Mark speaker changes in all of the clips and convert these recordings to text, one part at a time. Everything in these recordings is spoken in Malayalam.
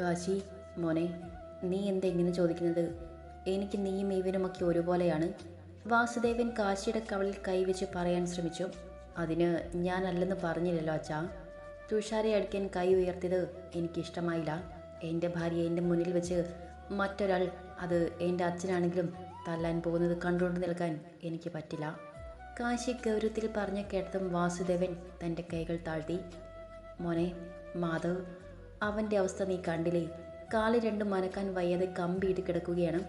Speaker 1: കാശി മോനെ നീ എന്താ ഇങ്ങനെ ചോദിക്കുന്നത്? എനിക്ക് നീയും ഇവനുമൊക്കെ ഒരുപോലെയാണ്. വാസുദേവൻ കാശിയുടെ കവളിൽ കൈവച്ച് പറയാൻ ശ്രമിച്ചു. അതിന് ഞാനല്ലെന്ന് പറഞ്ഞില്ലല്ലോ അച്ഛാ. തുഷാരെ അടിക്കാൻ കൈ ഉയർത്തിയത് എനിക്കിഷ്ടമായില്ല. എന്റെ ഭാര്യ എന്റെ മുന്നിൽ വെച്ച് മറ്റൊരാൾ അത് എന്റെ അച്ഛനാണെങ്കിലും തല്ലാൻ പോകുന്നത് കണ്ടുകൊണ്ട് നിൽക്കാൻ എനിക്ക് പറ്റില്ല. കാശി ഗൗരവത്തിൽ പറഞ്ഞ കേട്ടതും വാസുദേവൻ തന്റെ കൈകൾ താഴ്ത്തി. മോനെ മാധവ് അവന്റെ അവസ്ഥ നീ കണ്ടില്ലേ? കാൽ രണ്ടും മനക്കാൻ വയ്യാതെ കമ്പിയിട്ട് കിടക്കുകയാണ്.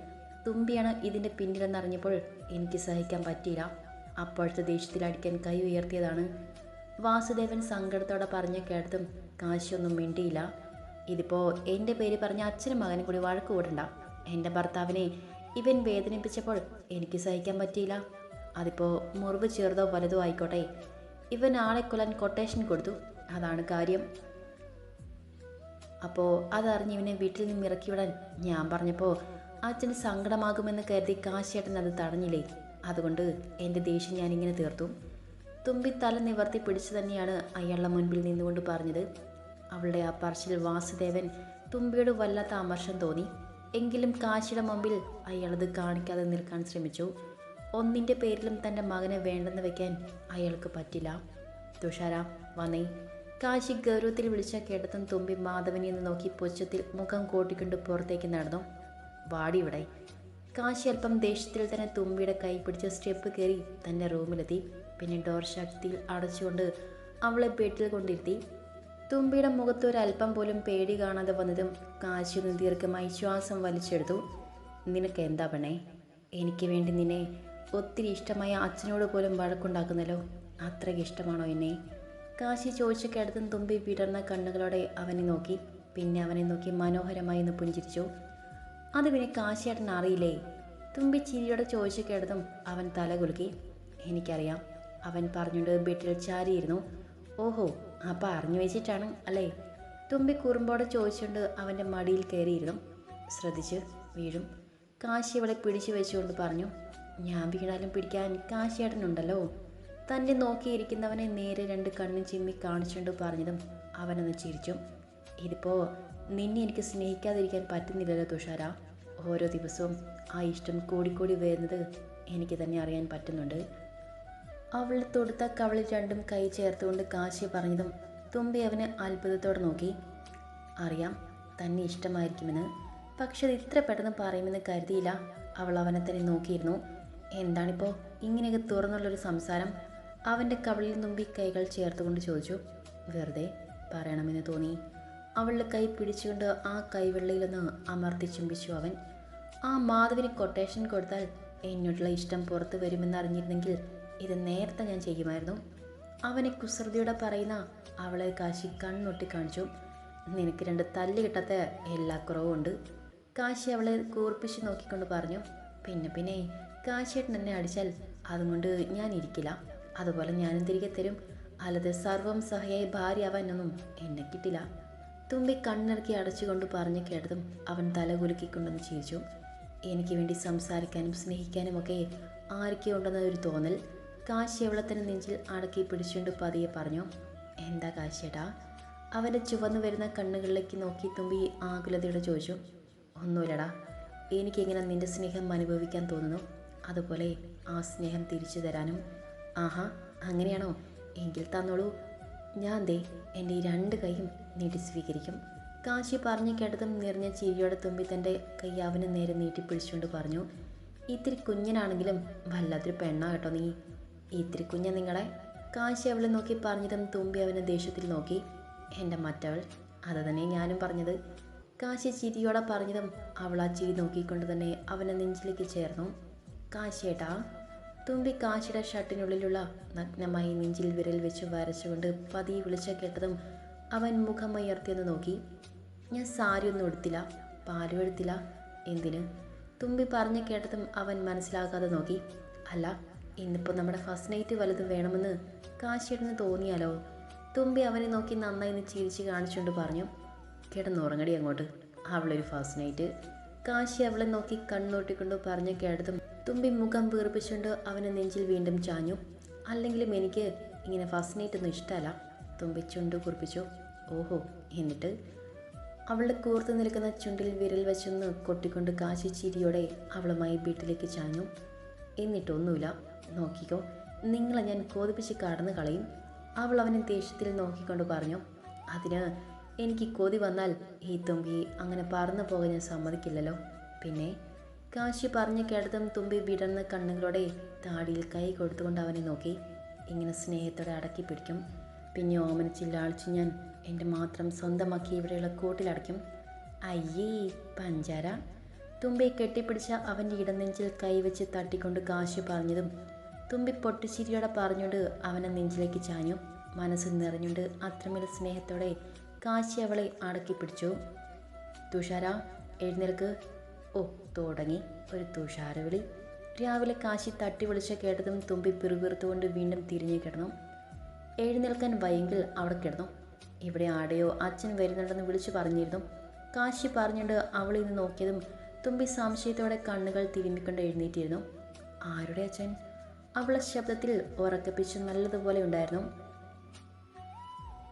Speaker 1: തുമ്പിയാണ് ഇതിന്റെ പിന്നിലെന്നറിഞ്ഞപ്പോൾ എനിക്ക് സഹിക്കാൻ പറ്റിയില്ല. അപ്പോഴത്തെ ദേഷ്യത്തിൽ അടിക്കാൻ കൈ ഉയർത്തിയതാണ്. വാസുദേവൻ സങ്കടത്തോടെ പറഞ്ഞ കേട്ടതും കാശിയൊന്നും മിണ്ടിയില്ല. ഇതിപ്പോൾ എന്റെ പേര് പറഞ്ഞ അച്ഛനും മകനും കൂടി വഴക്ക് കൂടണ്ട. എന്റെ ഭർത്താവിനെ ഇവൻ വേദനിപ്പിച്ചപ്പോൾ എനിക്ക് സഹിക്കാൻ പറ്റിയില്ല. അതിപ്പോൾ മുറിവ് ചെറുതോ വലുതോ ആയിക്കോട്ടെ. ഇവൻ ആളെ കൊല്ലാൻ കൊട്ടേഷൻ കൊടുത്തു. അതാണ് കാര്യം. അപ്പോൾ അതറിഞ്ഞ് ഇവനെ വീട്ടിൽ നിന്ന് ഇറക്കിവിടാൻ ഞാൻ പറഞ്ഞപ്പോൾ അച്ഛന് സങ്കടമാകുമെന്ന് കരുതി കാശേട്ടൻ അത് തടഞ്ഞില്ലേ? അതുകൊണ്ട് എന്റെ ദേഷ്യം ഞാനിങ്ങനെ തീർത്തു. തുമ്പി തല നിവർത്തി പിടിച്ചു തന്നെയാണ് അയാളുടെ മുൻപിൽ നിന്നുകൊണ്ട് പറഞ്ഞത്. അവളുടെ ആ പറച്ചിൽ വാസുദേവൻ തുമ്പിയോട് വല്ലാത്ത അമർഷം തോന്നി. എങ്കിലും കാശിയുടെ മുമ്പിൽ അയാളത് കാണിക്കാതെ നിൽക്കാൻ ശ്രമിച്ചു. ഒന്നിന്റെ പേരിലും തന്റെ മകനെ വേണ്ടെന്ന് വെക്കാൻ അയാൾക്ക് പറ്റില്ല. തുഷാര വന്നേ. കാശി ഗൗരവത്തിൽ വിളിച്ച കേട്ടതും തുമ്പി മാധവനെ എന്ന് നോക്കി പൊച്ചത്തിൽ മുഖം കോട്ടിക്കൊണ്ട് പുറത്തേക്ക് നടന്നു. വാടി ഇവിടെ. കാശി അല്പം ദേഷ്യത്തിൽ തന്നെ തുമ്പിയുടെ കൈ പിടിച്ച് സ്റ്റെപ്പ് കയറി തന്നെ റൂമിലെത്തി. പിന്നെ ഡോർ ശക്തിയിൽ അടച്ചുകൊണ്ട് അവളെ ബെഡിൽ കൊണ്ടിരുത്തി. തുമ്പിയുടെ മുഖത്ത് ഒരു അല്പം പോലും പേടി കാണാതെ വന്നതും കാശി ഒന്ന് ദീർഘമായി ശ്വാസം വലിച്ചെടുത്തു. നിനക്ക് എന്താ പണേ എനിക്ക് വേണ്ടി നിന്നെ ഒത്തിരി ഇഷ്ടമായ അച്ഛനോട് പോലും വഴക്കുണ്ടാക്കുന്നല്ലോ. അത്രയ്ക്ക് ഇഷ്ടമാണോ എന്നെ? കാശി ചോദിച്ചു കേടത്തും തുമ്പി വിടർന്ന കണ്ണുകളോടെ അവനെ നോക്കി. പിന്നെ അവനെ നോക്കി മനോഹരമായി ഒന്ന് പുഞ്ചിരിച്ചു. അത് പിന്നെ കാശിയേട്ടൻ അറിയില്ലേ? തുമ്പി ചിരിയോടെ ചോദിച്ചു കേടത്തും അവൻ തല കുലുക്കി. എനിക്കറിയാം. അവൻ പറഞ്ഞുകൊണ്ട് ബെഡിൽ ചാരിയിരുന്നു. ഓഹോ അപ്പം അറിഞ്ഞു വെച്ചിട്ടാണ് അല്ലേ? തുമ്പി കുറുമ്പോടെ ചോദിച്ചുകൊണ്ട് അവന്റെ മടിയിൽ കയറിയിരുന്നു. ശ്രദ്ധിച്ച് വീഴും. കാശി അവളെ പിടിച്ചു വെച്ചുകൊണ്ട് പറഞ്ഞു ഞാൻ വീണാലും പിടിക്കാൻ കാശിയേട്ടനുണ്ടല്ലോ. തന്നെ നോക്കിയിരിക്കുന്നവനെ നേരെ രണ്ട് കണ്ണും ചിമ്മി കാണിച്ചുകൊണ്ട് പറഞ്ഞതും അവനൊന്ന് ചിരിച്ചു. ഇതിപ്പോൾ നിന്നെ എനിക്ക് സ്നേഹിക്കാതിരിക്കാൻ പറ്റുന്നില്ലല്ലോ തുഷാര. ഓരോ ദിവസവും ആ ഇഷ്ടം കൂടിക്കൂടി വരുന്നത് എനിക്ക് തന്നെ അറിയാൻ പറ്റുന്നുണ്ട്. അവൾ തൊടുത്ത കവളിൽ രണ്ടും കൈ ചേർത്തുകൊണ്ട് കാശി പറഞ്ഞതും തുമ്പി അവന് അത്ഭുതത്തോടെ നോക്കി. അറിയാം തന്നെ ഇഷ്ടമായിരിക്കുമെന്ന്. പക്ഷെ അത് ഇത്ര പെട്ടെന്ന് പറയുമെന്ന് കരുതിയില്ല. അവൾ അവനെ തന്നെ നോക്കിയിരുന്നു. എന്താണിപ്പോൾ ഇങ്ങനെയൊക്കെ തുറന്നുള്ളൊരു സംസാരം? അവന്റെ കവളിൽ നുമ്പി കൈകൾ ചേർത്തുകൊണ്ട് ചോദിച്ചു വെറുതെ പറയണമെന്ന് തോന്നി? അവളുടെ കൈ പിടിച്ചുകൊണ്ട് ആ കൈവെള്ളയിലൊന്ന് അമർത്തി ചുംബിച്ചു അവൻ. ആ മാധവിന് കൊട്ടേഷൻ കൊടുത്താൽ എന്നോടുള്ള ഇഷ്ടം പുറത്തു വരുമെന്ന് അറിഞ്ഞിരുന്നെങ്കിൽ ഇത് നേരത്തെ ഞാൻ ചെയ്യുമായിരുന്നു. അവനെ കുസൃതിയോടെ പറയുന്ന അവളെ കാശി കണ്ണൊട്ടി കാണിച്ചു. നിനക്ക് രണ്ട് തല്ല് കിട്ടാത്ത എല്ലാ കുറവും ഉണ്ട്. കാശി അവളെ കൂർപ്പിച്ച് നോക്കിക്കൊണ്ട് പറഞ്ഞു പിന്നെ പിന്നെ കാശിയേട്ടൻ എന്നെ അടിച്ചാൽ അതുകൊണ്ട് ഞാൻ ഇരിക്കില്ല. അതുപോലെ ഞാനും തിരികെ തരും. അല്ലാതെ സർവം സഹയായി ഭാര്യയാവാനൊന്നും എന്നെ കിട്ടില്ല. തുമ്പി കണ്ണിറക്കി അടച്ചുകൊണ്ട് പറഞ്ഞു കേട്ടതും അവൻ തല കുലുക്കിക്കൊണ്ടെന്ന് ചിരിച്ചു. എനിക്ക് വേണ്ടി സംസാരിക്കാനും സ്നേഹിക്കാനുമൊക്കെ ആരൊക്കെ ഉണ്ടെന്ന ഒരു തോന്നൽ. കാശി അവളെ നെഞ്ചിൽ അടക്കി പിടിച്ചുകൊണ്ട് പതിയെ പറഞ്ഞു എന്താ കാശിയേട്ടാ? അവന്റെ ചുവന്നു വരുന്ന കണ്ണുകളിലേക്ക് നോക്കി തുമ്പി ആകുലതയോടെ ചോദിച്ചു ഒന്നുമില്ലടാ. എനിക്കിങ്ങനെ നിന്റെ സ്നേഹം അനുഭവിക്കാൻ തോന്നുന്നു? അതുപോലെ ആ സ്നേഹം തിരിച്ചു തരാനും ആഹാ അങ്ങനെയാണോ? എങ്കിൽ തന്നോളൂ. ഞാൻ ദേ എന്റെ ഈ രണ്ട് കൈയും നീട്ടി സ്വീകരിക്കും. കാശി പറഞ്ഞു കേട്ടതും നിറഞ്ഞ ചിരിയോടെ തുമ്പി തന്റെ കൈ അവന് നേരെ നീട്ടി പിടിച്ചുകൊണ്ട് പറഞ്ഞു ഇത്തിരി കുഞ്ഞനാണെങ്കിലും വല്ലാത്തൊരു പെണ്ണാ കേട്ടോ നീ. ഇത്തിരി കുഞ്ഞ നിങ്ങളെ. കാശി അവളെ നോക്കി പറഞ്ഞതും തുമ്പി അവനെ ദേഷ്യത്തിൽ നോക്കി എന്റെ മറ്റവൾ അത് തന്നെ ഞാനും പറഞ്ഞത്. കാശി ചിരിയോടെ പറഞ്ഞതും അവൾ ആ ചിരി നോക്കിക്കൊണ്ട് തന്നെ അവനെ നെഞ്ചിലേക്ക് ചേർന്നു. കാശിയേട്ടാ തുമ്പി കാച്ചിട ഷർട്ടിനുള്ളിലുള്ള നഗ്നമായി നെഞ്ചിൽ വിരൽ വെച്ച് വരച്ചുകൊണ്ട് പതിയെ വിളിച്ച കേട്ടതും അവൻ മുഖമുയർത്തിയെന്ന് നോക്കി. ഞാൻ സാരി ഒന്നും എടുത്തില്ല പാലും എടുത്തില്ല. എന്തിന്? തുമ്പി പറഞ്ഞു കേട്ടതും അവൻ മനസ്സിലാകാതെ നോക്കി. അല്ല ഇന്നിപ്പോൾ നമ്മുടെ ഫസ്റ്റ് നൈറ്റ് വലുതും വേണമെന്ന് കാശിയേട്ടന് തോന്നിയാലോ? തുമ്പി അവനെ നോക്കി നന്നായി നിന്ന് ചിരിച്ച് കാണിച്ചുകൊണ്ട് പറഞ്ഞു. കിടന്നുറങ്ങടി അങ്ങോട്ട്. അവളൊരു ഫസ്റ്റ് നൈറ്റ്. കാശി അവളെ നോക്കി കണ്ണോട്ടിക്കൊണ്ട് പറഞ്ഞു കേട്ടതും തുമ്പി മുഖം വീർപ്പിച്ചുകൊണ്ട് അവനെ നെഞ്ചിൽ വീണ്ടും ചാഞ്ഞു. അല്ലെങ്കിലും എനിക്ക് ഇങ്ങനെ ഫസ്റ്റ് ഒന്നും ഇഷ്ടമല്ല തുമ്പി ചുണ്ട് കുറിപ്പിച്ചു. ഓഹോ എന്നിട്ട് അവളുടെ കൂർത്ത് നിൽക്കുന്ന ചുണ്ടിൽ വിരൽ വെച്ചൊന്ന് കൊട്ടിക്കൊണ്ട് കാശി ചിരിയോടെ അവളുമായി വീട്ടിലേക്ക് ചാഞ്ഞു. എന്നിട്ടൊന്നുമില്ല നോക്കിക്കോ. നിങ്ങളെ ഞാൻ കോതിപ്പിച്ച് കടന്നു കളയും അവൾ അവനെ ദേഷ്യത്തിൽ നോക്കിക്കൊണ്ട് പറഞ്ഞു. അതിന് എനിക്ക് കൊതി വന്നാൽ ഈ തുമ്പി അങ്ങനെ പറന്നു പോകാൻ ഞാൻ സമ്മതിക്കില്ലല്ലോ. പിന്നെ? കാശി പറഞ്ഞു കേട്ടതും തുമ്പി വിടർന്ന കണ്ണുകളോടെ താടിയിൽ കൈ കൊടുത്തുകൊണ്ട് അവനെ നോക്കി. ഇങ്ങനെ സ്നേഹത്തോടെ അടക്കി പിടിക്കും. പിന്നെ ഓമനിച്ച് ലാളിച്ച് ഞാൻ എന്റെ മാത്രം സ്വന്തമാക്കി ഇവിടെയുള്ള കൂട്ടിലടയ്ക്കും അയ്യേ പഞ്ചാര. തുമ്പി കെട്ടിപ്പിടിച്ച അവന്റെ ഇടനെഞ്ചിൽ കൈവച്ച് തട്ടിക്കൊണ്ട് കാശി പറഞ്ഞതും തുമ്പി പൊട്ടിച്ചിരിയോടെ പറഞ്ഞുകൊണ്ട് അവനെ നെഞ്ചിലേക്ക് ചാഞ്ഞു. മനസ്സ് നിറഞ്ഞുകൊണ്ട് അത്രമേൽ സ്നേഹത്തോടെ കാശി അവളെ അടക്കി പിടിച്ചു. തുഷാര എഴുന്നേൽക്ക്. ഓ തുടങ്ങി. ഒരു തുഷാരവിളി. രാവിലെ കാശി തട്ടി വിളിച്ച കേട്ടതും തുമ്പി പിറുപിറുത്തുകൊണ്ട് വീണ്ടും തിരിഞ്ഞു കിടന്നു. എഴുന്നേൽക്കാൻ വയ്യെങ്കിൽ അവിടെ കിടന്നു. ഇവിടെ ആടെയോ അച്ഛൻ വരുന്നുണ്ടെന്ന് വിളിച്ചു പറഞ്ഞിരുന്നു. കാശി പറഞ്ഞുകൊണ്ട് അവളിൽ നിന്ന് നോക്കിയതും തുമ്പി സംശയത്തോടെ കണ്ണുകൾ തിരുമ്മിക്കൊണ്ട് എഴുന്നേറ്റിരുന്നു. ആരുടെ അച്ഛൻ? അവളെ ശബ്ദത്തിൽ ഉറക്കപ്പിച്ച് നല്ലതുപോലെ ഉണ്ടായിരുന്നു.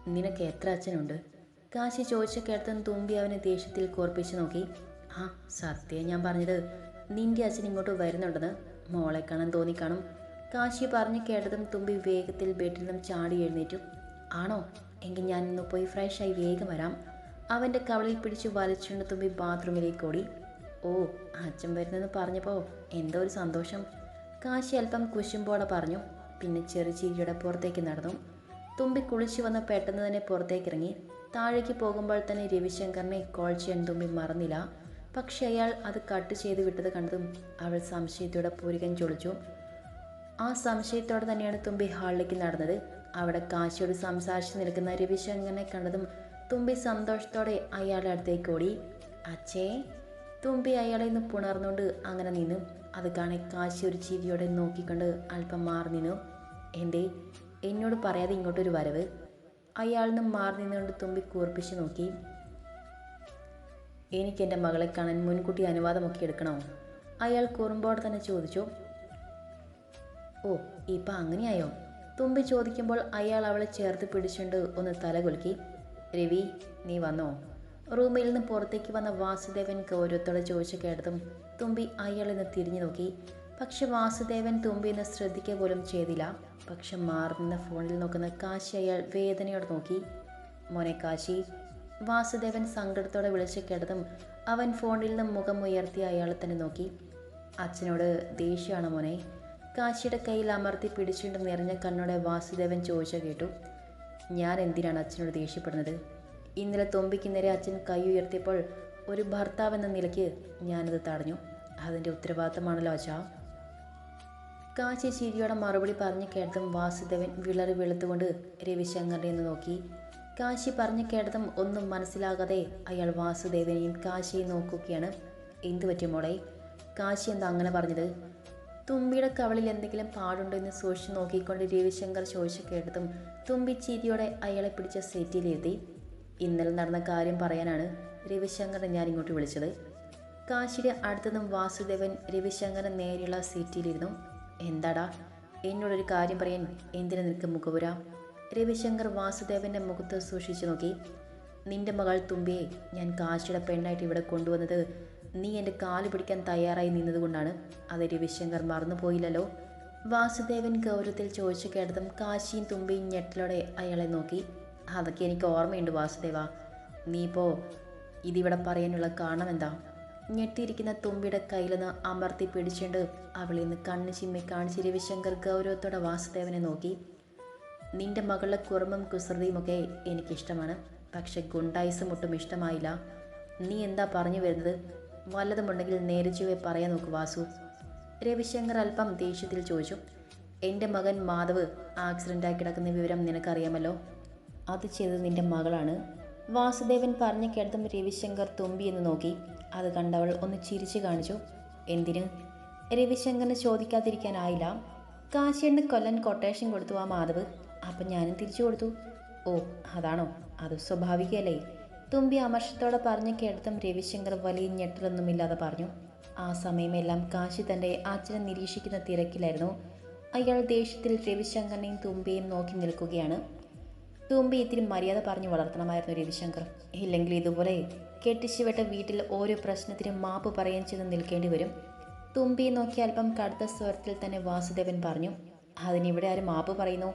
Speaker 1: നിനക്ക് എത്ര അച്ഛനുണ്ട്? കാശി ചോദിച്ച കേട്ടതും തുമ്പി അവനെ ദേഷ്യത്തിൽ കോർപ്പിച്ചു നോക്കി. ആ സത്യം ഞാൻ പറഞ്ഞത് നിന്റെ അച്ഛൻ ഇങ്ങോട്ട് വരുന്നുണ്ടെന്ന് മോളെ കാണാൻ തോന്നിക്കാണും കാശി പറഞ്ഞു കേട്ടതും തുമ്പി വേഗത്തിൽ ബെഡിൽ നിന്നും ചാടി എഴുന്നേറ്റു. ആണോ? എങ്കിൽ ഞാൻ ഇന്ന് പോയി ഫ്രഷായി വേഗം വരാം. അവന്റെ കവളിൽ പിടിച്ച് വലിച്ചുകൊണ്ട് തുമ്പി ബാത്റൂമിലേക്ക് ഓടി. ഓ അച്ഛൻ വരുന്നെന്ന് പറഞ്ഞപ്പോൾ എന്തോ ഒരു സന്തോഷം. കാശി അല്പം കുശുമ്പോടെ പറഞ്ഞു. പിന്നെ ചെറു ചീരിയുടെ പുറത്തേക്ക് നടന്നു. തുമ്പി കുളിച്ചു വന്ന് പെട്ടെന്ന് തന്നെ പുറത്തേക്ക് ഇറങ്ങി. താഴേക്ക് പോകുമ്പോൾ തന്നെ രവിശങ്കറിനെ കോൾ ചെയ്യാൻ തുമ്പി മറന്നില്ല. പക്ഷെ അയാൾ അത് കട്ട് ചെയ്ത് വിട്ടത് കണ്ടതും അവൾ സംശയത്തോടെ പൂരികൻ ചൊളിച്ചു. ആ സംശയത്തോടെ തന്നെയാണ് തുമ്പി ഹാളിലേക്ക് നടന്നത്. അവിടെ കാശിയോട് സംസാരിച്ച് നിൽക്കുന്ന രവിശങ്കറിനെ കണ്ടതും തുമ്പി സന്തോഷത്തോടെ അയാളുടെ അടുത്തേക്ക് ഓടി. അച്ഛേ തുമ്പി അയാളെ നിന്ന് പുണർന്നുകൊണ്ട് അങ്ങനെ നിന്നു. അത് കാണെ കാശി ഒരു ചിരിയോടെ നോക്കിക്കൊണ്ട് അല്പം മാറി നിന്നു. എന്തേ എന്നോട് പറയാതെ ഇങ്ങോട്ടൊരു വരവ്? അയാൾ നിന്ന് മാറി നിന്നുകൊണ്ട് തുമ്പി കൂർപ്പിച്ച് നോക്കി. എനിക്ക് എന്റെ മകളെ കാണാൻ മുൻകൂട്ടി അനുവാദമൊക്കെ എടുക്കണോ? അയാൾ കുറുമ്പോടെ തന്നെ ചോദിച്ചു. ഓ ഇപ്പം അങ്ങനെയായോ? തുമ്പി ചോദിക്കുമ്പോൾ അയാൾ അവളെ ചേർത്ത് പിടിച്ചുകൊണ്ട് ഒന്ന് തലകുലുക്കി. രവി നീ വന്നോ? റൂമിൽ നിന്ന് പുറത്തേക്ക് വന്ന വാസുദേവൻ ഗൗരവത്തോടെ ചോദിച്ച കേട്ടതും തുമ്പി അയാളിൽ നിന്ന് തിരിഞ്ഞു നോക്കി. പക്ഷെ വാസുദേവൻ തുമ്പി എന്ന് ശ്രദ്ധിക്കുക പോലും ചെയ്തില്ല. പക്ഷെ മാറുന്ന ഫോണിൽ നോക്കുന്ന കാശി അയാൾ വേദനയോടെ നോക്കി. മോനെ കാശി വാസുദേവൻ സങ്കടത്തോടെ വിളിച്ചു കേട്ടതും അവൻ ഫോണിൽ നിന്നും മുഖം ഉയർത്തി അയാളെ തന്നെ നോക്കി. അച്ഛനോട് ദേഷ്യമാണ് മോനെ. കാശിയുടെ കയ്യിൽ അമർത്തി പിടിച്ചുകൊണ്ട് നിറഞ്ഞ കണ്ണോടെ വാസുദേവൻ ചോദിച്ച കേട്ടു. ഞാൻ എന്തിനാണ് അച്ഛനോട് ദേഷ്യപ്പെടുന്നത്? ഇന്നലെ തൊമ്പിക്ക് നേരെ അച്ഛൻ കൈ ഉയർത്തിയപ്പോൾ ഒരു ഭർത്താവ് എന്ന നിലയ്ക്ക് ഞാനത് തടഞ്ഞു. അതിന്റെ ഉത്തരവാദിത്തമാണല്ലോ അച്ഛാ. കാശി ചിരിയോടെ മറുപടി പറഞ്ഞു കേട്ടതും വാസുദേവൻ വിളറി വെളുത്തുകൊണ്ട് രവിശങ്കറിനെ നോക്കി. കാശി പറഞ്ഞു കേട്ടതും ഒന്നും മനസ്സിലാകാതെ അയാൾ വാസുദേവനെയും കാശിയും നോക്കുകയാണ്. എന്തു പറ്റും മോളെ? കാശി എന്താ അങ്ങനെ പറഞ്ഞത്? തുമ്പിയുടെ കവളിൽ എന്തെങ്കിലും പാടുണ്ടോ എന്ന് സൂക്ഷിച്ച് നോക്കിക്കൊണ്ട് രവിശങ്കർ ചോദിച്ചു കേട്ടതും തുമ്പി ചീരിയോടെ അയാളെ പിടിച്ച സെറ്റിലിരുത്തി ഇന്നലെ നടന്ന കാര്യം പറയാനാണ് രവിശങ്കറിനെ ഞാൻ ഇങ്ങോട്ട് വിളിച്ചത്. കാശിയുടെ അടുത്തതും വാസുദേവൻ രവിശങ്കറിന് നേരെയുള്ള സീറ്റിലിരുന്നു എന്താടാ? എന്നോടൊരു കാര്യം പറയാൻ എന്തിനു നിനക്ക് മുഖപുര? രവിശങ്കർ വാസുദേവന്റെ മുഖത്ത് സൂക്ഷിച്ചു നോക്കി. നിന്റെ മകൾ തുമ്പിയെ ഞാൻ കാശിയുടെ പെണ്ണായിട്ട് ഇവിടെ കൊണ്ടുവന്നത് നീ എന്റെ കാൽ പിടിക്കാൻ തയ്യാറായി നിന്നതുകൊണ്ടാണ്. അത് രവിശങ്കർ മറന്നുപോയില്ലല്ലോ വാസുദേവൻ ഗൗരവത്തിൽ ചോദിച്ചു കേട്ടതും കാശിയും തുമ്പിയും ഞെട്ടലോടെ അയാളെ നോക്കി. അതൊക്കെ എനിക്ക് ഓർമ്മയുണ്ട് വാസുദേവ. നീ ഇപ്പോൾ ഇതിവിടെ പറയാനുള്ള കാരണം എന്താ? ഞെട്ടിയിരിക്കുന്ന തുമ്പിയുടെ കയ്യിലൊന്ന് അമർത്തി പിടിച്ചുകൊണ്ട് അവളിൽ നിന്ന് കണ്ണ് ചിമ്മി കാണിച്ച് രവിശങ്കർ ഗൗരവത്തോടെ വാസുദേവനെ നോക്കി. നിന്റെ മകളുടെ കുറുമ്പും കുസൃതിയും ഒക്കെ എനിക്കിഷ്ടമാണ്. പക്ഷെ ഗുണ്ടായിസും ഒട്ടും ഇഷ്ടമായില്ല. നീ എന്താ പറഞ്ഞു വരുന്നത്? വല്ലതുമുണ്ടെങ്കിൽ നേരെ ചൊവ്വേ പറയാൻ നോക്ക് വാസു. രവിശങ്കർ അല്പം ദേഷ്യത്തിൽ ചോദിച്ചു. എന്റെ മകൻ മാധവ് ആക്സിഡന്റായി കിടക്കുന്ന വിവരം നിനക്കറിയാമല്ലോ? അത് ചെയ്തത് നിന്റെ മകളാണ്. വാസുദേവൻ പറഞ്ഞു കേട്ടതും രവിശങ്കർ തുമ്പി എന്ന് നോക്കി. അത് കണ്ടവൾ ഒന്ന് ചിരിച്ചു കാണിച്ചു. എന്തിന്? രവിശങ്കറിന് ചോദിക്കാതിരിക്കാനായില്ല. കാശിയണ്ണ് കൊല്ലൻ കൊട്ടേഷൻ കൊടുത്തു ആ മാധവ്. അപ്പം ഞാനും തിരിച്ചു കൊടുത്തു. ഓ അതാണോ? അത് സ്വാഭാവികമല്ലേ തുമ്പി അമർഷത്തോടെ പറഞ്ഞു കേട്ടതും രവിശങ്കർ വലിയ ഞെട്ടലൊന്നുമില്ലാതെ പറഞ്ഞു ആ സമയമെല്ലാം കാശി തന്റെ അച്ഛനെ നിരീക്ഷിക്കുന്ന തിരക്കിലായിരുന്നു. അയാൾ ദേഷ്യത്തിൽ രവിശങ്കറിനെയും തുമ്പിയെയും നോക്കി നിൽക്കുകയാണ്. തുമ്പി ഇത്തിരി മര്യാദ പറഞ്ഞു വളർത്തണമായിരുന്നു രവിശങ്കർ. ഇല്ലെങ്കിൽ ഇതുപോലെ കെട്ടിച്ചുവിട്ട വീട്ടിൽ ഓരോ പ്രശ്നത്തിനും മാപ്പ് പറയുകയും ചെയ്ത് നിൽക്കേണ്ടി വരും. തുമ്പിയെ നോക്കി അല്പം കടുത്ത സ്വരത്തിൽ തന്നെ വാസുദേവൻ പറഞ്ഞു അതിനിവിടെ ആരും മാപ്പ് പറയുന്നു?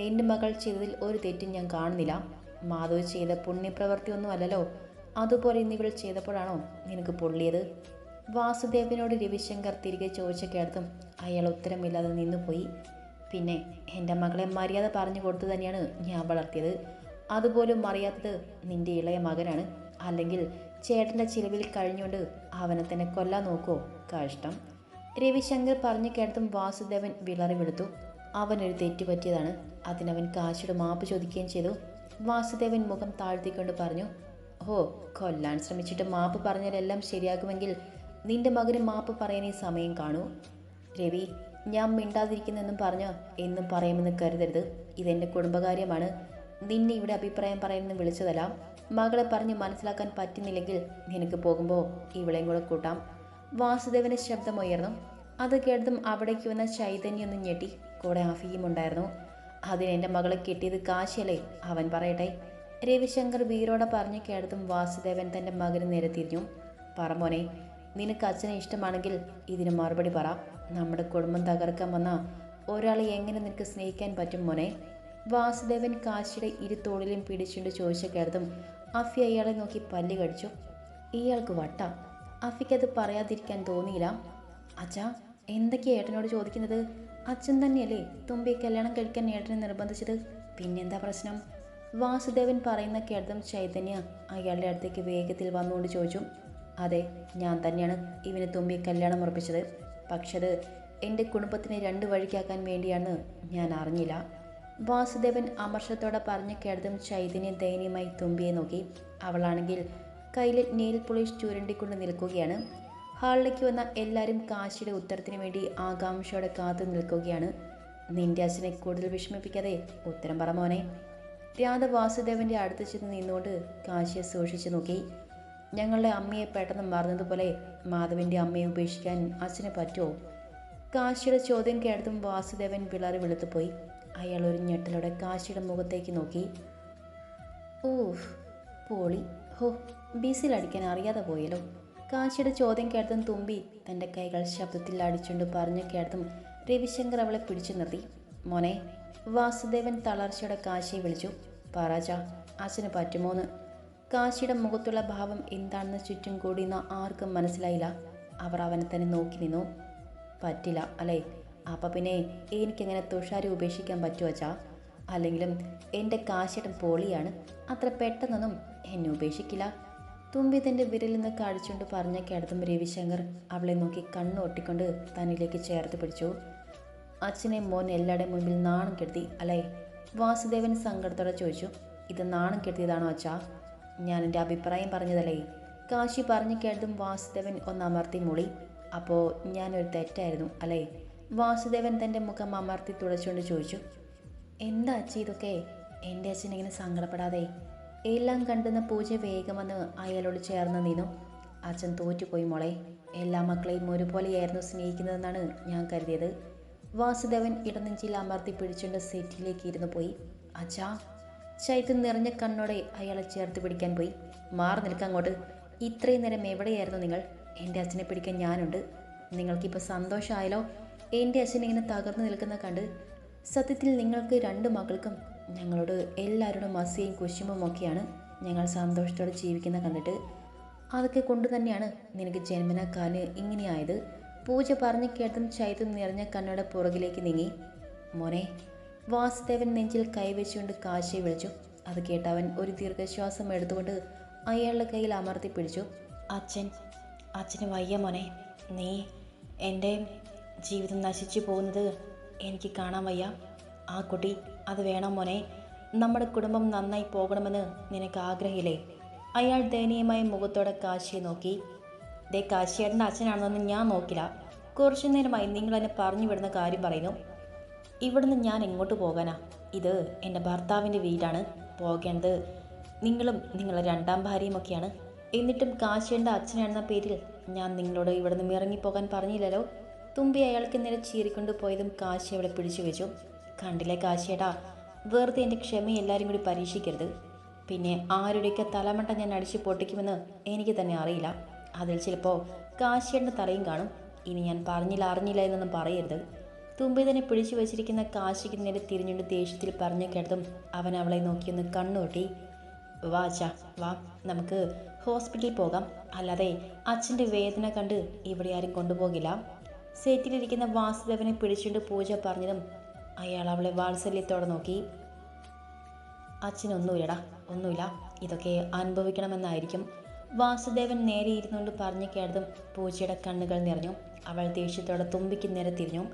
Speaker 1: എന്റെ മകൾ ചെയ്തതിൽ ഒരു തെറ്റും ഞാൻ കാണുന്നില്ല. മാധവ് ചെയ്ത പുണ്യപ്രവൃത്തി ഒന്നും അല്ലല്ലോ അതുപോലെ ഇന്നിവൾ ചെയ്തപ്പോഴാണോ നിനക്ക് പൊള്ളിയത്? വാസുദേവനോട് രവിശങ്കർ തിരികെ ചോദിച്ച കേട്ടതും അയാൾ ഉത്തരമില്ലാതെ നിന്നുപോയി. പിന്നെ എന്റെ മകളെ മര്യാദ പറഞ്ഞു കൊടുത്തു തന്നെയാണ് ഞാൻ വളർത്തിയത്. അതുപോലും അറിയാത്തത് നിന്റെ ഇളയ മകനാണ്. അല്ലെങ്കിൽ ചേട്ടന്റെ ചിലവിൽ കഴിഞ്ഞുകൊണ്ട് അവനെ തന്നെ കൊല്ലാൻ നോക്കുമോ കഷ്ടം. രവിശങ്കർ പറഞ്ഞു കേട്ടതും വാസുദേവൻ വിളറി വെളുത്തു. അവനൊരു തെറ്റ് പറ്റിയതാണ്. അതിനവൻ കാശിയുടെ മാപ്പ് ചോദിക്കുകയും ചെയ്തു. വാസുദേവൻ മുഖം താഴ്ത്തിക്കൊണ്ട് പറഞ്ഞു ഓ കൊല്ലാൻ ശ്രമിച്ചിട്ട് മാപ്പ് പറഞ്ഞാലെല്ലാം ശരിയാകുമെങ്കിൽ നിന്റെ മകന് മാപ്പ് പറയാൻ ഈ സമയം കാണൂ. രവി ഞാൻ മിണ്ടാതിരിക്കുന്നെന്നും പറഞ്ഞ്? എന്നും പറയുമെന്ന് കരുതരുത്. ഇതെന്റെ കുടുംബകാര്യമാണ്. നിന്നെ ഇവിടെ അഭിപ്രായം പറയാനെന്ന് വിളിച്ചതല്ല. മകളെ പറഞ്ഞ് മനസ്സിലാക്കാൻ പറ്റുന്നില്ലെങ്കിൽ നിനക്ക് പോകുമ്പോൾ ഇവളെയും കൂടെ കൂട്ടാം. വാസുദേവന് ശബ്ദമുയർന്നു അത് കേട്ടതും അവിടേക്ക് വന്ന ചൈതന്യൊന്നും ഞെട്ടി. കൂടെ അഫിയും ഉണ്ടായിരുന്നു. അതിന് എന്റെ മകളെ കിട്ടിയത് കാശിയല്ലേ? അവൻ പറയട്ടെ. രവിശങ്കർ വീരോടെ പറഞ്ഞു കേട്ടതും വാസുദേവൻ തന്റെ മകന് നേരെ തിരിഞ്ഞു. പറമോനെ നിനക്ക് അച്ഛനെ ഇഷ്ടമാണെങ്കിൽ ഇതിന് മറുപടി പറ. നമ്മുടെ കുടുംബം തകർക്കാൻ വന്ന ഒരാളെ എങ്ങനെ നിനക്ക് സ്നേഹിക്കാൻ പറ്റും മോനെ? വാസുദേവൻ കാശിയുടെ ഇരു തോളിലും പിടിച്ചുകൊണ്ട് ചോദിച്ച കേട്ടതും അഫി അയാളെ നോക്കി പല്ല് കടിച്ചു. ഇയാൾക്ക് വട്ട. അഫിക്കത് പറയാതിരിക്കാൻ തോന്നിയില്ല. അച്ഛാ എന്തൊക്കെയാണ് ഏട്ടനോട് ചോദിക്കുന്നത്? അച്ഛൻ തന്നെയല്ലേ തുമ്പി കല്യാണം കഴിക്കാൻ ഏട്ടനെ നിർബന്ധിച്ചത്? പിന്നെന്താ പ്രശ്നം? വാസുദേവൻ പറയുന്ന കേട്ടതും ചൈതന്യ അയാളുടെ അടുത്തേക്ക് വേഗത്തിൽ വന്നുകൊണ്ട് ചോദിച്ചു അതെ ഞാൻ തന്നെയാണ് ഇവന് തുമ്പി കല്യാണം ഉറപ്പിച്ചത്. പക്ഷെ അത് എന്റെ കുടുംബത്തിനെ രണ്ട് വഴിക്കാക്കാൻ വേണ്ടിയാണ് ഞാൻ അറിഞ്ഞില്ല. വാസുദേവൻ അമർഷത്തോടെ പറഞ്ഞു കേട്ടതും ചൈതന്യ ദയനീയമായി തുമ്പിയെ നോക്കി. അവളാണെങ്കിൽ കയ്യിൽ നെയിൽ പോളിഷ് ചുരണ്ടിക്കൊണ്ട് നിൽക്കുകയാണ്. ഹാളിലേക്ക് വന്ന എല്ലാവരും കാശിയുടെ ഉത്തരത്തിന് വേണ്ടി ആകാംക്ഷയോടെ കാത്തു നിൽക്കുകയാണ്. നിന്റെ അച്ഛനെ കൂടുതൽ വിഷമിപ്പിക്കാതെ ഉത്തരം പറ മോനെ. രാധ വാസുദേവന്റെ അടുത്ത് ചെന്ന് നിന്നുകൊണ്ട് കാശിയെ സൂക്ഷിച്ചു നോക്കി. ഞങ്ങളുടെ അമ്മയെ പെട്ടെന്ന് മറന്നതുപോലെ മാധവന്റെ അമ്മയെ ഉപേക്ഷിക്കാൻ അച്ഛന് പറ്റുമോ? കാശിയുടെ ചോദ്യം കേട്ടതും വാസുദേവൻ വിളറി വെളുത്തുപോയി അയാൾ ഒരു ഞെട്ടലോടെ കാശിയുടെ മുഖത്തേക്ക് നോക്കി. ഓഹ് പോളി. ഹോ ബീസിലടിക്കാൻ അറിയാതെ പോയല്ലോ. കാശിയുടെ ചോദ്യം കേട്ടതും തുമ്പി തന്റെ കൈകൾ ശബ്ദത്തിൽ അടിച്ചുകൊണ്ട് പറഞ്ഞു കേട്ടതും രവിശങ്കർ അവളെ പിടിച്ചു നിർത്തി. മോനെ വാസുദേവൻ തളർച്ചയുടെ കാശിയെ വിളിച്ചു. പറച്ച അച്ഛന് പറ്റുമോന്ന്? കാശിയുടെ മുഖത്തുള്ള ഭാവം എന്താണെന്ന് ചുറ്റും കൂടിയെന്ന് ആർക്കും മനസ്സിലായില്ല. അവർ അവനെ തന്നെ നോക്കി നിന്നു. പറ്റില്ല അല്ലേ? അപ്പം പിന്നെ എനിക്കെങ്ങനെ തുഷാരി ഉപേക്ഷിക്കാൻ പറ്റുമോ അച്ഛാ? അല്ലെങ്കിലും എന്റെ കാശിയുടെ പോളിയാണ്. അത്ര പെട്ടെന്നൊന്നും എന്നെ ഉപേക്ഷിക്കില്ല. തുമ്പി തന്റെ വിരലിൽ നിന്ന് കാടിച്ചുകൊണ്ട് പറഞ്ഞ കേടത്തും രവിശങ്കർ അവളെ നോക്കി കണ്ണൊട്ടിക്കൊണ്ട് തന്നിലേക്ക് ചേർത്ത് പിടിച്ചു. അച്ഛനെ മോൻ എല്ലാവരുടെ മുമ്പിൽ നാണം കെടുത്തി അല്ലേ? വാസുദേവൻ സങ്കടത്തോടെ ചോദിച്ചു ഇത് നാണം കെടുത്തിയതാണോ അച്ഛാ? ഞാൻ എന്റെ അഭിപ്രായം പറഞ്ഞതല്ലേ? കാശി പറഞ്ഞു കേട്ടതും വാസുദേവൻ ഒന്ന് അമർത്തി മൂളി അപ്പോൾ ഞാനൊരു തെറ്റായിരുന്നു അല്ലേ? വാസുദേവൻ തന്റെ മുഖം അമർത്തി തുടച്ചുകൊണ്ട് ചോദിച്ചു എന്താ അച്ഛ ഇതൊക്കെ? എന്റെ അച്ഛൻ ഇങ്ങനെ സങ്കടപ്പെടാതെ എല്ലാം കണ്ടുന്ന പൂജ വേഗം വന്ന് അയാളോട് ചേർന്ന് നിന്നു. അച്ഛൻ തോറ്റുപോയി മോളെ. എല്ലാ മക്കളെയും ഒരുപോലെയായിരുന്നു സ്നേഹിക്കുന്നതെന്നാണ് ഞാൻ കരുതിയത്. വാസുദേവൻ ഇടനെഞ്ചിൽ അമർത്തി പിടിച്ചുകൊണ്ട് സെറ്റിലേക്ക് ഇരുന്നു പോയി. അച്ഛാ ചൈത്യം നിറഞ്ഞ കണ്ണോടെ അയാളെ ചേർത്ത് പിടിക്കാൻ പോയി. മാറി നിൽക്കാൻ അങ്ങോട്ട്. ഇത്രയും നേരം എവിടെയായിരുന്നു നിങ്ങൾ? എന്റെ അച്ഛനെ പിടിക്കാൻ ഞാനുണ്ട്. നിങ്ങൾക്കിപ്പോൾ സന്തോഷമായാലോ എന്റെ അച്ഛൻ ഇങ്ങനെ തകർന്നു നിൽക്കുന്ന കണ്ട് സത്യത്തിൽ നിങ്ങൾക്ക് രണ്ട് മക്കൾക്കും ഞങ്ങളോട് എല്ലാവരോടും മസിയും കുശുമ്പും ഒക്കെയാണ് ഞങ്ങൾ സന്തോഷത്തോടെ ജീവിക്കുന്ന കണ്ടിട്ട്. അതൊക്കെ കൊണ്ട് തന്നെയാണ് നിനക്ക് ജന്മനക്കാൽ കാൽ ഇങ്ങനെയായത്. പൂജ പറഞ്ഞു കേട്ടും ചൈത്യം നിറഞ്ഞ കണ്ണോടെ പുറകിലേക്ക് നീങ്ങി. മോനെ വാസുദേവൻ നെഞ്ചിൽ കൈവച്ചുകൊണ്ട് കാശിയെ വിളിച്ചു. അത് കേട്ടവൻ ഒരു ദീർഘശ്വാസം എടുത്തുകൊണ്ട് അയാളുടെ കയ്യിൽ അമർത്തി പിടിച്ചു. അച്ഛൻ അച്ഛന് വയ്യ മോനെ. നീ എന്റെ ജീവിതം നശിച്ചു പോകുന്നത് എനിക്ക് കാണാൻ വയ്യ. ആ കുട്ടി അത് വേണം മോനെ. നമ്മുടെ കുടുംബം നന്നായി പോകണമെന്ന് നിനക്ക് ആഗ്രഹമില്ലേ അയാൾ ദയനീയമായ മുഖത്തോടെ കാശിയെ നോക്കി. ദേ കാശിയേട്ടന്റെ അച്ഛനാണെന്നൊന്നും ഞാൻ നോക്കില്ല. കുറച്ചു നേരമായി നിങ്ങൾ എന്നെ പറഞ്ഞു വിടുന്ന കാര്യം പറയുന്നു. ഇവിടുന്ന് ഞാൻ എങ്ങോട്ട് പോകാനാ? ഇത് എന്റെ ഭർത്താവിന്റെ വീടാണ്. പോകേണ്ടത് നിങ്ങളും നിങ്ങളെ രണ്ടാം ഭാര്യയുമൊക്കെയാണ് എന്നിട്ടും കാശിയേണ്ട അച്ഛനാണെന്ന പേരിൽ ഞാൻ നിങ്ങളോട് ഇവിടെ നിന്ന് ഇറങ്ങിപ്പോകാൻ പറഞ്ഞില്ലല്ലോ. തുമ്പി അയാൾക്ക് നേരെ ചീറിക്കൊണ്ട് പോയതും കാശി അവളെ പിടിച്ചു വെച്ചു. കണ്ടില്ലേ കാശിയേട്ടാ? വെറുതെ എന്റെ ക്ഷമ എല്ലാവരും കൂടി പരീക്ഷിക്കരുത്. പിന്നെ ആരുടെയൊക്കെ തലമട്ട ഞാൻ അടിച്ച് പൊട്ടിക്കുമെന്ന് എനിക്ക് തന്നെ അറിയില്ല. അതിൽ ചിലപ്പോൾ കാശിയുടെ തലയും കാണും. ഇനി ഞാൻ പറഞ്ഞില്ല അറിഞ്ഞില്ല എന്നൊന്നും പറയരുത്. തുമ്പി തന്നെ പിടിച്ചു വച്ചിരിക്കുന്ന കാശിക്ക് നേരെ തിരിഞ്ഞുകൊണ്ട് ദേഷ്യത്തിൽ പറഞ്ഞു കേട്ടതും അവൻ അവളെ നോക്കിയൊന്ന് കണ്ണുകൂട്ടി. വാ അച്ഛാ വാ. നമുക്ക് ഹോസ്പിറ്റലിൽ പോകാം. അല്ലാതെ അച്ഛന്റെ വേദന കണ്ട് ഇവിടെ ആരും കൊണ്ടുപോകില്ല. സെറ്റിലിരിക്കുന്ന വാസുദേവനെ പിടിച്ചുകൊണ്ട് പൂജ പറഞ്ഞതും അയാൾ അവളെ വാത്സല്യത്തോടെ നോക്കി. അച്ഛനൊന്നുമില്ലടാ ഒന്നുമില്ല. ഇതൊക്കെ അനുഭവിക്കണമെന്നായിരിക്കും. വാസുദേവൻ നേരെ ഇരുന്നുകൊണ്ട് പറഞ്ഞു കേട്ടതും പൂച്ചയുടെ കണ്ണുകൾ നിറഞ്ഞു. അവൾ ദേഷ്യത്തോടെ തുമ്പിക്ക് നേരെ തിരിഞ്ഞു.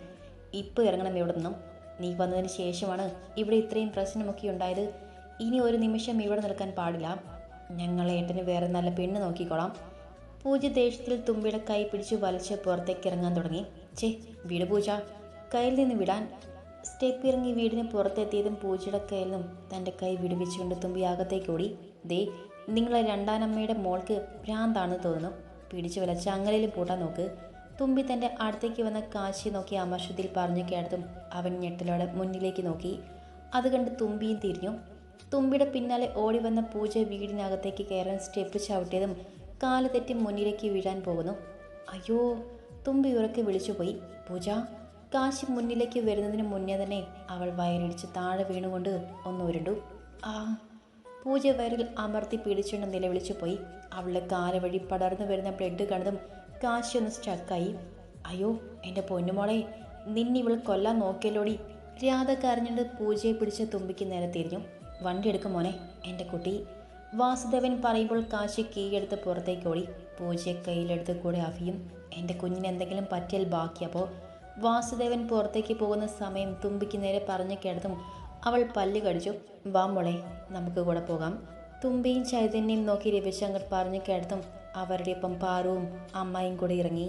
Speaker 1: ഇപ്പോൾ ഇറങ്ങണം ഇവിടെ നിന്നും. നീ വന്നതിന് ശേഷമാണ് ഇവിടെ ഇത്രയും പ്രശ്നമൊക്കെ ഉണ്ടായത്. ഇനി ഒരു നിമിഷം ഇവിടെ നിൽക്കാൻ പാടില്ല. ഞങ്ങൾ ഏട്ടന് വേറെ നല്ല പെണ്ണ് നോക്കിക്കോളാം. പൂജ ദേഷ്യത്തിൽ തുമ്പിയുടെ കൈ പിടിച്ച് വലിച്ച് പുറത്തേക്ക് ഇറങ്ങാൻ തുടങ്ങി. ചേ വിട് പൂജ. കയ്യിൽ നിന്ന് വിടാൻ സ്റ്റെപ്പ് ഇറങ്ങി വീടിന് പുറത്തെത്തിയതും പൂജയുടെ കയ്യിൽ തന്റെ കൈ വിടുവിച്ചുകൊണ്ട് തുമ്പി അകത്തേക്ക് ഓടി. ദേ നിങ്ങളെ രണ്ടാനമ്മയുടെ മോൾക്ക് ഭ്രാന്താണെന്ന് തോന്നുന്നു. പിടിച്ചു വിലച്ച് ചങ്ങലയിലും പൂട്ടാൻ നോക്ക്. തുമ്പി തന്റെ അടുത്തേക്ക് വന്ന കാശി നോക്കി അമർഷത്തിൽ പറഞ്ഞു കേട്ടതും അവൻ ഞെട്ടലോടെ മുന്നിലേക്ക് നോക്കി. അത് കണ്ട് തുമ്പിയും തിരിഞ്ഞു. തുമ്പിയുടെ പിന്നാലെ ഓടി വന്ന പൂജ വീടിനകത്തേക്ക് കയറാൻ സ്റ്റെപ്പ് ചവിട്ടിയതും കാൽ തെറ്റി മുന്നിലേക്ക് വീഴാൻ പോകുന്നു. അയ്യോ തുമ്പി ഉറക്കെ വിളിച്ചുപോയി. പൂജ കാശി മുന്നിലേക്ക് വരുന്നതിന് മുന്നേ തന്നെ അവൾ വയറിടിച്ച് താഴെ വീണുകൊണ്ട് ഒന്ന് ഉരുണ്ടു. ആ പൂജ വയറിൽ അമർത്തി പിടിച്ചുകൊണ്ട് നിലവിളിച്ചു പോയി. അവളുടെ കാൽ വഴി പടർന്നു വരുന്ന ബ്ലഡ് കണ്ടതും കാശി ഒന്ന് സ്റ്റക്കായി. അയ്യോ എന്റെ പൊന്നുമോളെ നിന്നിവൾ കൊല്ലാൻ നോക്കിയല്ലോടി. രാധ കരഞ്ഞുകൊണ്ട് പൂജയെ പിടിച്ച് തുമ്പിക്ക് നേരെ തിരിഞ്ഞു. വണ്ടി എടുക്കും മോനെ എന്റെ കുട്ടി. വാസുദേവൻ പറയുമ്പോൾ കാശി കീയെടുത്ത് പുറത്തേക്ക് ഓടി. പൂജയെ കയ്യിലെടുത്ത് കൂടെ അഭിയും എന്റെ കുഞ്ഞിന് എന്തെങ്കിലും പറ്റിയാൽ ബാക്കിയപ്പോൾ വാസുദേവൻ പുറത്തേക്ക് പോകുന്ന സമയം തുമ്പിക്ക് നേരെ പറഞ്ഞു കേട്ടതും അവൾ പല്ല് കടിച്ചു. വാ മോളെ നമുക്ക് കൂടെ പോകാം. തുമ്പിയും ചൈതന്യം നോക്കി രവിശങ്കർ പറഞ്ഞു കേട്ടതും അവരുടെ ഒപ്പം പാറുവും അമ്മായും കൂടെ ഇറങ്ങി.